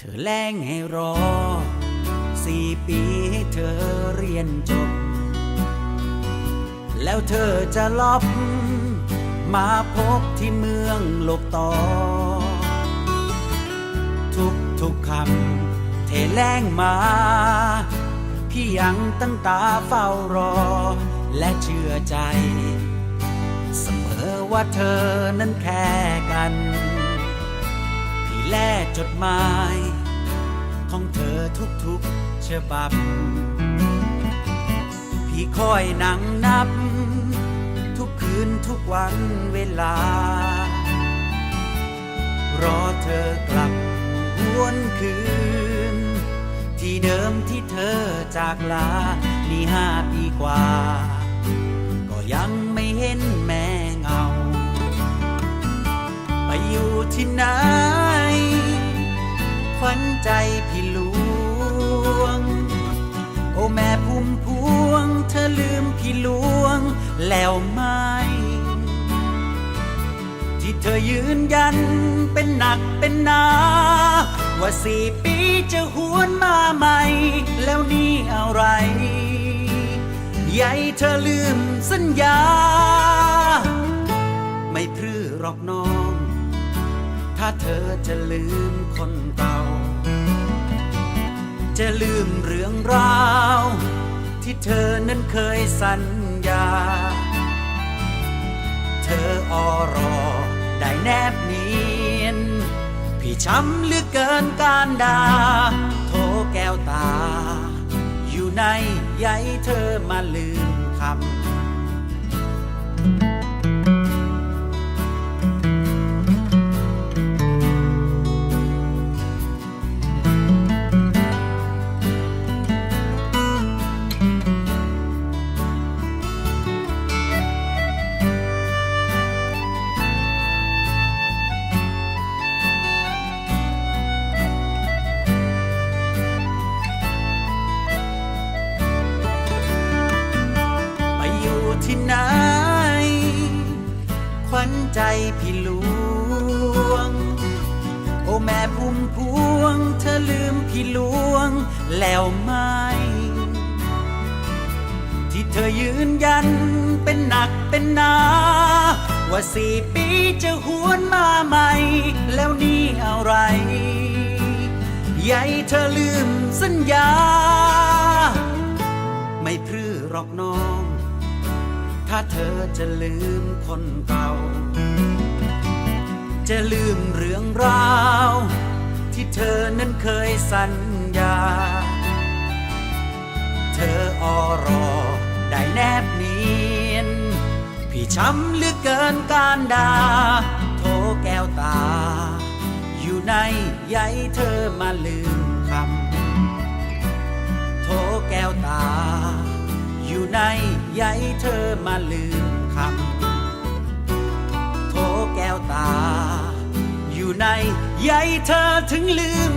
เธอแลงให้รอสี่ปีให้เธอเรียนจบ แล้วเธอจะลอบมาพบที่เมืองโลกต่อ ทุกทุกคำเทแลงมา พี่ยังตั้งตาเฝ้ารอ และเชื่อใจ เสมอว่าเธอนั้นแค่กัน พี่แลจดหมาย ของเธอทุกๆฉบับ พี่คอยนั่งนับ ทุกคืนทุกวันเวลา รอเธอกลับวนคืน ที่เดิมที่เธอจากลา นี่ห้าปีกว่า ก็ยังไม่เห็นแม่เงา ไปอยู่ที่ไหน วัญใจพี่หลวง โอ้แม่พุ่มพวง เธอลืมพี่หลวงแล้วไหมที่เธอยืนยันเป็นหนักเป็นหนา ว่าสี่ปีจะหวนมาใหม่ แล้วนี่อะไรใหญ่เธอลืมสัญญา ไม่พรือหรอกน้อง ถ้าเธอจะลืมคนเก่า จะลืมเรื่องราว ที่เธอนั้นเคยสัญญา เธออรอได้แนบเนียน พี่ช้ำเหลือเกินการดา โทรแก้วตา อยู่ในใยเธอมาลืมคำ ที่ไหน ขวัญใจพี่หลวง โอ้แม่พุ่มพวง เธอลืมพี่หลวงแล้วไหม ที่เธอยืนยันเป็นหนักเป็นหนา ว่าสี่ปีจะหวนมาใหม่ แล้วนี่อะไรใหญ่เธอลืมสัญญา ไม่พรือหรอกน้อง เธอจะลืมคนเก่า จะลืมเรื่องราว ที่เธอนั้นเคยสัญญา เธออรอได้แนบเนียน พี่ช้ำเหลือเกินการดา โทแก้วตา อยู่ในใยเธอมาลืมคำโทแก้วตา อยู่ใน ใยเธอมาลืมคำโทแก้วตา อยู่ในใยเธอถึงลืม